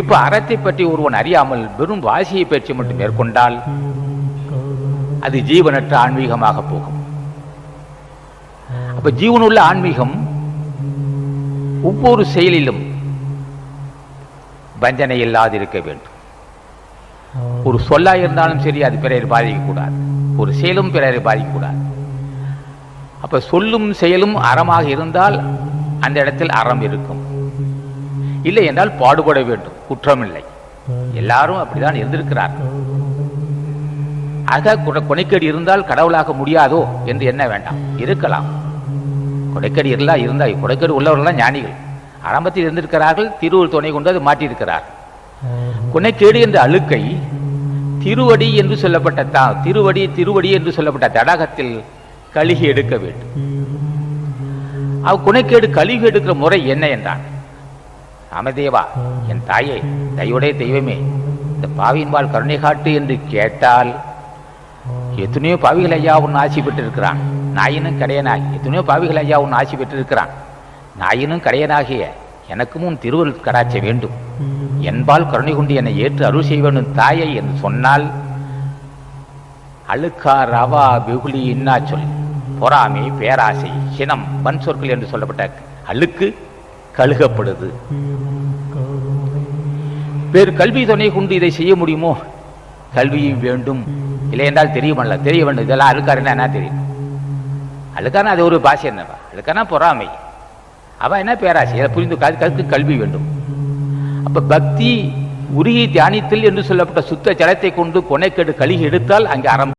இப்ப அறத்தை பற்றி ஒருவன் அறியாமல் வெறும் வாசியை பயிற்சி மட்டும் மேற்கொண்டால் அது ஜீவனற்ற ஆன்மீகமாக போகும். அப்ப ஜீவனுள்ள ஆன்மீகம் ஒவ்வொரு செயலிலும் வஞ்சனை இல்லாதிருக்க வேண்டும். ஒரு சொல்லா இருந்தாலும் சரி அது பிறரை பாதிக்கக்கூடாது. ஒரு செயலும் பிறரை பாதிக்கக்கூடாது. அப்ப சொல்லும் செயலும் அறமாக இருந்தால் அந்த இடத்தில் அறம் இருக்கும். இல்லை என்றால் பாடுபட வேண்டும். குற்றமில்லை. எல்லாரும் அப்படிதான் இருந்திருக்கிறார்கள். ஆக கொடைக்கடி இருந்தால் கடவுளாக முடியாதோ என்று என்ன வேண்டாம். இருக்கலாம். கொடைக்கடி இருந்தால் இருந்தால் கொடைக்கடி உள்ளவர்கள்லாம் ஞானிகள். ஆரம்பத்தில் இருந்திருக்கிறார்கள் திருவுள் துணை கொண்டு அது மாற்றியிருக்கிறார். கொனைக்கேடு என்ற அழுக்கை திருவடி என்று சொல்லப்பட்ட தா திருவடி திருவடி என்று சொல்லப்பட்ட தடாகத்தில் கழுகி எடுக்க வேண்டும். அவ் குணைக்கேடு கழுகி எடுக்கிற முறை என்ன என்றான் ராமதேவா என் தாயே தயவுடைய தெய்வமே இந்த பாவியின்பால் கருணை காட்டு என்று கேட்டால் எத்தனையோ பாவிகள் ஐயா உன் ஆசி பெற்றிருக்கிறான். நாயினும் கடையனாய் எத்தனையோ பாவிகள் ஐயா உன் ஆசி பெற்றிருக்கிறான். நாயினும் கடையனாகிய எனக்கும் உன் திருவருள் கடாச்ச வேண்டும். என்பால் கருணை கொண்டு என்னை ஏற்று அருள் செய்வனும் தாயை என்று சொன்னால் அழுக்கா ரவா வெகுளி இன்னா சொல் பொறாமை பேராசை சினம் வன் சொற்கள் என்று சொல்லப்பட்ட அழுக்கு கழுகப்படுது. வேறு கல்வி துணை கொண்டு இதை செய்ய முடியுமோ? கல்வியும் வேண்டும். இல்லை என்றால் தெரியுமல்ல. தெரிய வேண்டும். இதெல்லாம் அழுக்காருன்னா என்ன தெரியும்? அழுக்கானா அது ஒரு பாஷை என்னவா? அழுக்கானா பொறாமை. அவன் என்ன பேராசை? அதை புரிந்து கல்- கல்வி வேண்டும். அப்ப பக்தி உருகி தியானித்தல் என்று சொல்லப்பட்ட சுத்த ஜலத்தை கொண்டு கொனைக்கெடு கழுகி எடுத்தால் அங்கே ஆரம்பம்